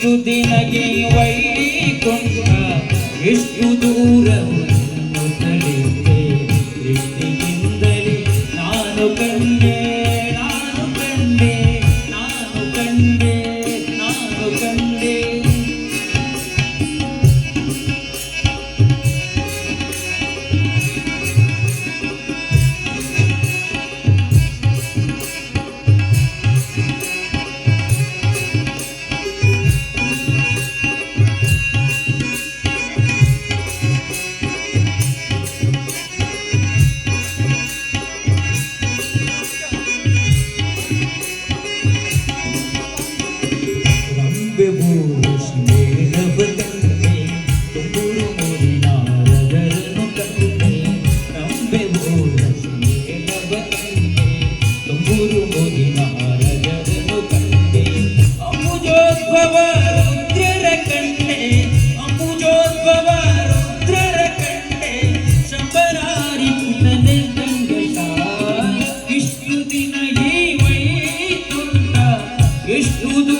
ಇಷ್ಟು ದಿನಗೆ ಒಯ್ದಿಕೊಂಡ ಎಷ್ಟು ವಿಷ್ಣುದು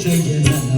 stranger it.